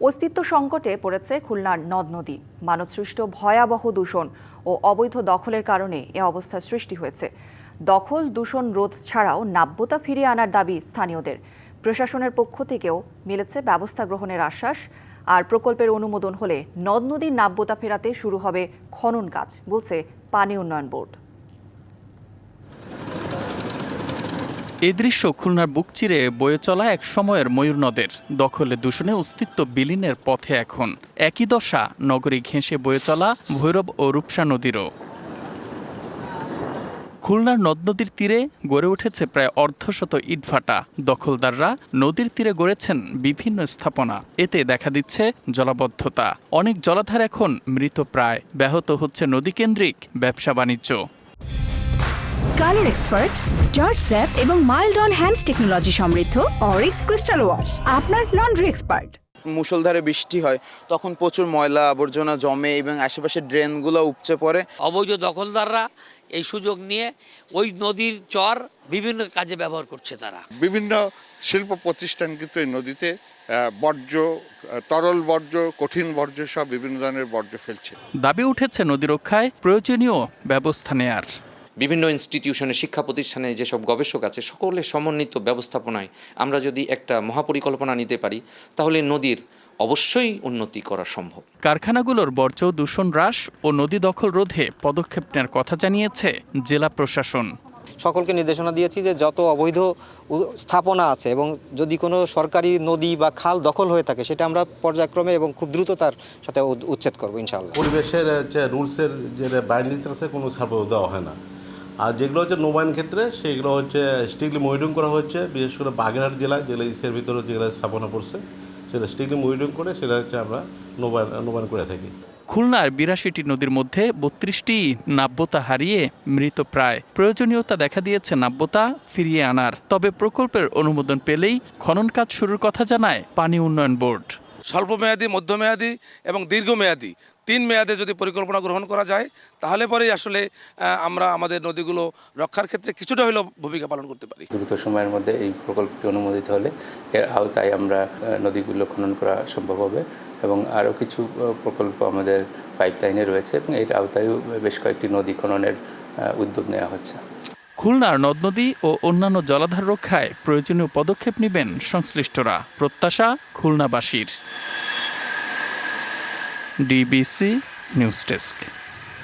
অস্তিত্ব সংকটে পড়েছে খুলনার নদ নদী। মানবসৃষ্ট ভয়াবহ দূষণ ও অবৈধ দখলের কারণে এ অবস্থার সৃষ্টি হয়েছে। দখল, দূষণ, রোধ ছাড়াও নাব্যতা ফিরিয়ে আনার দাবি স্থানীয়দের। প্রশাসনের পক্ষ থেকেও মিলেছে ব্যবস্থা গ্রহণের আশ্বাস আর প্রকল্পের অনুমোদন হলে নদ নদীর নাব্যতা ফেরাতে শুরু হবে খনন কাজ, বলছে পানি উন্নয়ন বোর্ড। এই দৃশ্য খুলনার বুক চিরে বয়ে চলা এক সময়ের ময়ূর নদের। দখলে দূষণে অস্তিত্ব বিলীনের পথে এখন। একই দশা, নগরী ঘেঁষে বয়ে চলা ভৈরব ও রূপসা নদীরও। খুলনার নদ নদীর তীরে গড়ে উঠেছে প্রায় অর্ধশত ইটভাটা দখলদাররা নদীর তীরে গড়েছেন বিভিন্ন স্থাপনা। এতে দেখা দিচ্ছে জলাবদ্ধতা। অনেক জলাধার এখন মৃত প্রায়। ব্যাহত হচ্ছে নদীকেন্দ্রিক ব্যবসা বাণিজ্য কালার এক্সপার্ট জর্জ স্যাপ এবং মাইল্ড অন হ্যান্ডস টেকনোলজি সমৃদ্ধ অরিক্স ক্রিস্টাল ওয়াশ আপনার লন্ড্রি এক্সপার্ট মুষলধারে বৃষ্টি হয় তখন প্রচুর ময়লা আবর্জনা জমে এবং আশেপাশে ড্রেনগুলো উপচে পড়ে। অবৈধ দখলদাররা এই সুযোগ নিয়ে ওই নদীর চর বিভিন্ন কাজে ব্যবহার করছে তারা। বিভিন্ন শিল্প প্রতিষ্ঠান কিন্তু এই নদীতে বর্জ্য তরল বর্জ্য কঠিন বর্জ্য সব বিভিন্ন ধরনের বর্জ্য ফেলছে। দাবি উঠেছে নদী রক্ষায় প্রয়োজনীয় ব্যবস্থা নেয়ার। বিভিন্ন ইনস্টিটিউশনে শিক্ষা প্রতিষ্ঠানে যেসব গবেষক আছে সকলের সমন্বিত ব্যবস্থাপনায় আমরা যদি একটা মহাপরিকল্পনা নিতে পারি তাহলে নদীর অবশ্যই উন্নতি করা সম্ভব। কারখানাগুলোর বর্জ্য দূষণ হ্রাস ও নদী দখল রোধে পদক্ষেপ নেওয়ার কথা জানিয়েছে জেলা প্রশাসন। সকলকে নির্দেশনা দিয়েছি যে যত অবৈধ স্থাপনা আছে এবং যদি কোনো সরকারি নদী বা খাল দখল হয়ে থাকে সেটা আমরা পর্যায়ক্রমে এবং খুব দ্রুততার সাথে উচ্ছেদ করব ইনশাল্লাহ পরিবেশের যে রুলসের যে বাইন্ডিংস আছে কোনো ছাড় দেওয়া হয় না। আর যেগুলো হচ্ছে নবায়ন ক্ষেত্রে সেগুলো হচ্ছে স্ট্রিক্টলি মনিটরিং করা হচ্ছে। বিশেষ করে বাগেরহাট জেলায় যেগুলো ইসের ভিতরে যেগুলো স্থাপনা পড়ছে সেটা স্ট্রিক্টলি মনিটরিং করে সেটা হচ্ছে আমরা নবায়ন নবায়ন করে থাকি। খুলনার বিরাশিটি নদীর মধ্যে বত্রিশটি নাব্যতা হারিয়ে মৃত প্রায়। প্রয়োজনীয়তা দেখা দিয়েছে নাব্যতা ফিরিয়ে আনার। তবে প্রকল্পের অনুমোদন পেলেই খনন কাজ শুরুর কথা জানায় পানি উন্নয়ন বোর্ড। স্বল্পমেয়াদী মধ্যমেয়াদী এবং দীর্ঘমেয়াদী তিন মেয়াদে যদি পরিকল্পনা গ্রহণ করা যায় তাহলে পরেই আসলে আমরা আমাদের নদীগুলো রক্ষার ক্ষেত্রে কিছুটা হলেও ভূমিকা পালন করতে পারি। দ্রুত সময়ের মধ্যে এই প্রকল্পটি অনুমোদিত হলে এর আওতায় আমরা নদীগুলো খনন করা সম্ভব হবে এবং আরও কিছু প্রকল্প আমাদের পাইপলাইনে রয়েছে এবং এর আওতায়ও বেশ কয়েকটি নদী খননের উদ্যোগ নেওয়া হচ্ছে। খুলনার নদ নদী ও অন্যান্য জলাধার রক্ষায় প্রয়োজনীয় পদক্ষেপ নেবেন সংশ্লিষ্টরা। প্রত্যাশা খুলনাবাসীর। DBC news desk